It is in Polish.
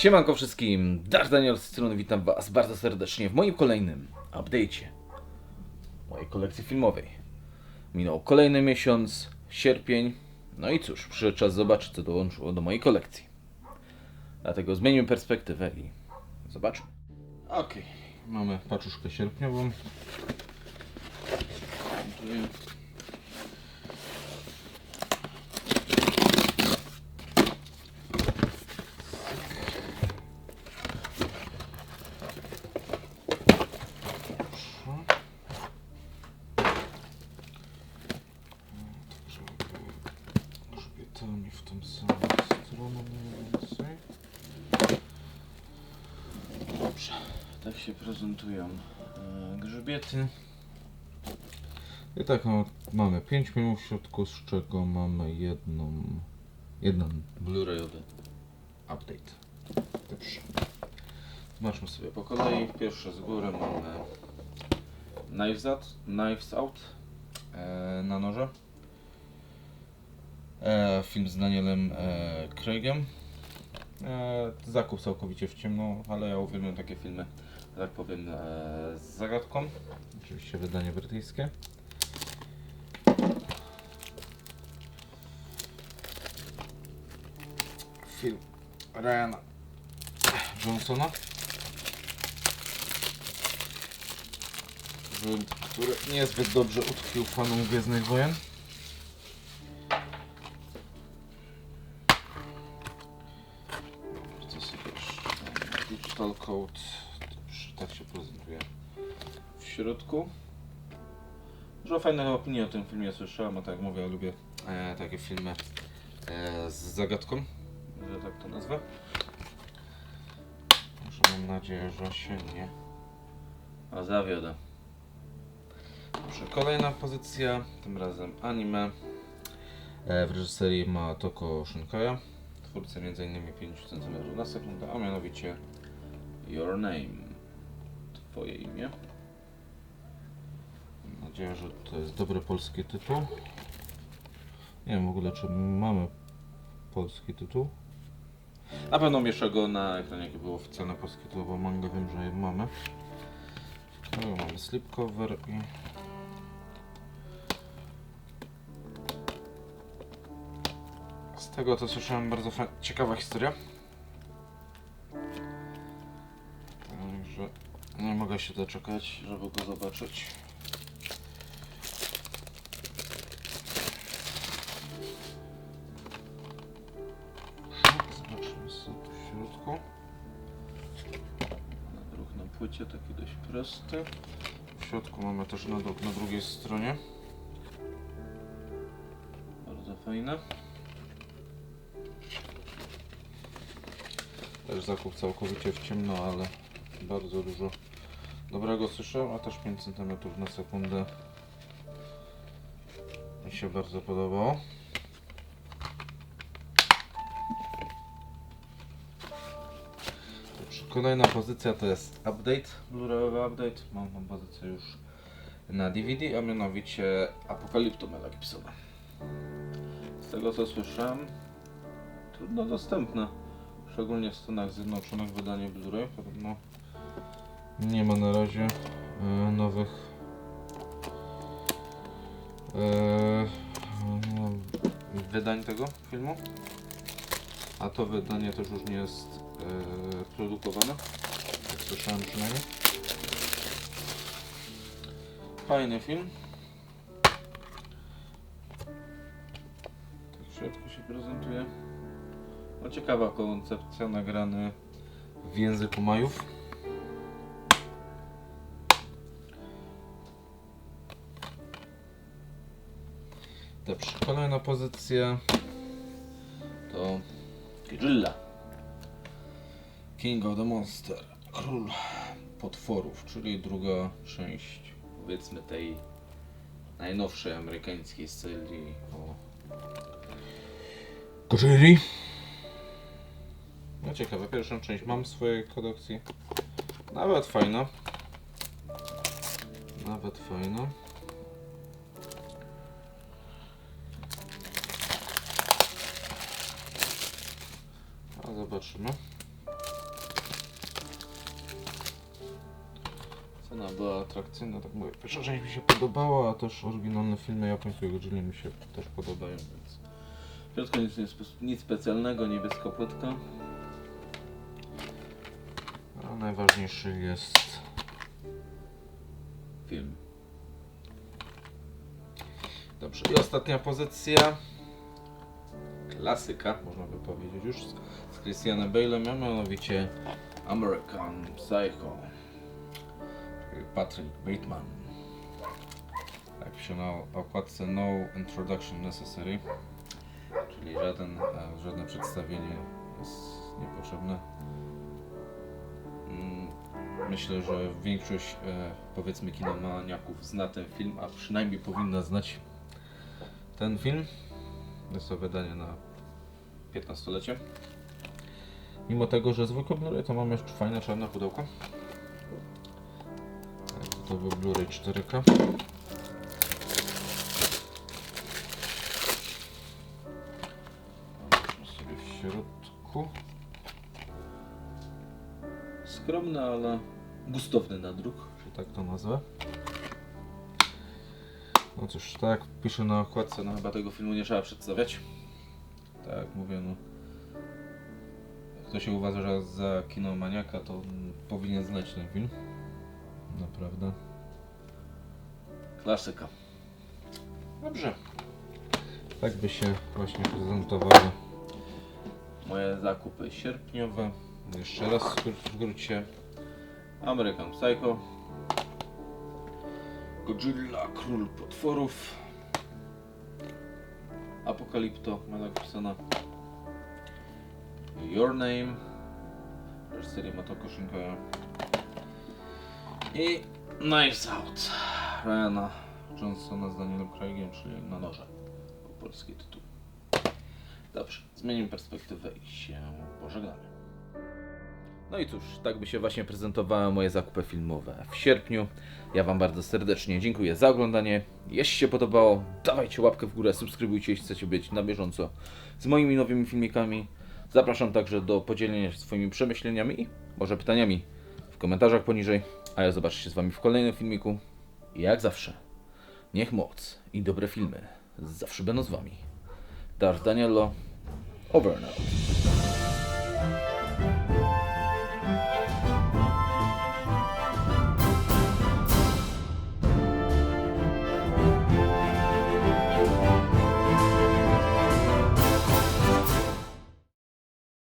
Siemanko wszystkim, Dark Daniel z strony, witam was bardzo serdecznie w moim kolejnym update'cie mojej kolekcji filmowej. Minął kolejny miesiąc, sierpień, no i cóż, przyszedł czas zobaczyć co dołączyło do mojej kolekcji. Dlatego zmienimy perspektywę i zobaczmy. Okej, mamy paczuszkę sierpniową. W tą samą stronę mniej więcej. Dobrze, tak się prezentują e, grzbiety. I tak no, mamy 5 minut w środku, z czego mamy jedną, jeden Blu-rayowy update. Dobrze. Zobaczmy sobie po kolei. Pierwsze z góry mamy Knives Out, Knives Out e, na noże. E, film z Danielem e, Craigiem. E, zakup całkowicie w ciemno, ale ja uwielbiam takie filmy, tak powiem, z zagadką. Oczywiście wydanie brytyjskie. Film Ryana Johnsona. Który niezbyt dobrze utkwił fanom Gwiezdnych Wojen. Co sobie? Digital Code. Tak się prezentuje w środku. Dużo fajnych opinii o tym filmie słyszałem, a tak jak mówię, lubię e, takie filmy e, z zagadką, że tak to nazwę. Może mam nadzieję, że się nie a zawiodę. Dobrze, kolejna pozycja, tym razem anime. E, w reżyserii ma Toko Shinkaja, twórcy m.in. 5 cm na sekundę, a mianowicie Your Name, Twoje imię. Mam nadzieję, że to jest dobry polski tytuł. Nie wiem w ogóle, czy mamy polski tytuł. Na pewno mieszczę go na ekranie, jaki był oficjalny polski tytuł, bo manga wiem, że je mamy. No, mamy slipcover i... tego to słyszałem bardzo ciekawa historia. Także nie mogę się doczekać, żeby go zobaczyć. Zobaczymy sobie tu w środku. Na druk na płycie taki dość prosty. W środku mamy też nadruk na drugiej stronie. Bardzo fajne. Też zakup całkowicie w ciemno, ale bardzo dużo dobrego słyszę, a też 5 cm na sekundę mi się bardzo podobało. Kolejna pozycja to jest update, Blu-rayowy update. Mam tą pozycję już na DVD, a mianowicie Apokalipto Mela. Z tego co słyszałem, trudno dostępne. Szczególnie w Stanach Zjednoczonych wydanie Blu-ray. Podobno nie ma na razie e, nowych e, no, wydań tego filmu. A to wydanie też już nie jest e, produkowane. Jak słyszałem przynajmniej. Fajny film. Tak środku się prezentuje. No ciekawa koncepcja, nagrany w języku Majów. Dobrze, kolejna pozycja to Grilla. King of the Monster, Król Potworów, czyli druga część powiedzmy tej najnowszej amerykańskiej serii o Godzilli. No ciekawe, pierwszą część mam w swojej kolekcji. Nawet fajna. Nawet fajna. A zobaczymy. Cena była atrakcyjna, tak mówię. Pierwsza część mi się podobała, a też oryginalne filmy japońskiego Jilly mi się też podobają, więc... W nic, nic specjalnego, niebiesko płytka. A najważniejszy jest film. Dobrze, i ostatnia pozycja. Klasyka, można by powiedzieć już, z, Christianem Bale'em, a mianowicie American Psycho. Patrick Bateman. Jak pisze na okładce No Introduction Necessary, czyli żaden, e, żadne przedstawienie jest niepotrzebne. Myślę, że większość e, powiedzmy kinomaniaków zna ten film, a przynajmniej powinna znać ten film. Jest to wydanie na 15-lecie. Mimo tego, że zwykłe Blu-ray to mam jeszcze fajne czarne pudełko. To był Blu-ray 4K. Zobaczmy sobie w środku. Skromny, ale gustowny nadruk, że tak to nazwę. No cóż, tak jak pisze na okładce, no chyba tego filmu nie trzeba przedstawiać. Tak jak mówię, no. Kto się uważa za kinomaniaka, to powinien znać ten film. Naprawdę. Klasyka. Dobrze. Tak by się właśnie prezentowały moje zakupy sierpniowe. Jeszcze raz w skrócie. American Psycho. Godzilla, Król Potworów. Apokalipto, Mela Gibsona. Your Name. Reżyserii Matoko Shinkoya. I Knives Out. Ryana Johnsona z Danielem Craigiem, czyli Na Noże. Po polski tytuł. Dobrze, zmienimy perspektywę i się pożegnamy. No i cóż, tak by się właśnie prezentowały moje zakupy filmowe w sierpniu. Ja Wam bardzo serdecznie dziękuję za oglądanie. Jeśli się podobało, dawajcie łapkę w górę, subskrybujcie, jeśli chcecie być na bieżąco z moimi nowymi filmikami. Zapraszam także do podzielenia się swoimi przemyśleniami i może pytaniami w komentarzach poniżej. A ja zobaczę się z Wami w kolejnym filmiku. I jak zawsze, niech moc i dobre filmy zawsze będą z Wami. Darth Daniello, over out.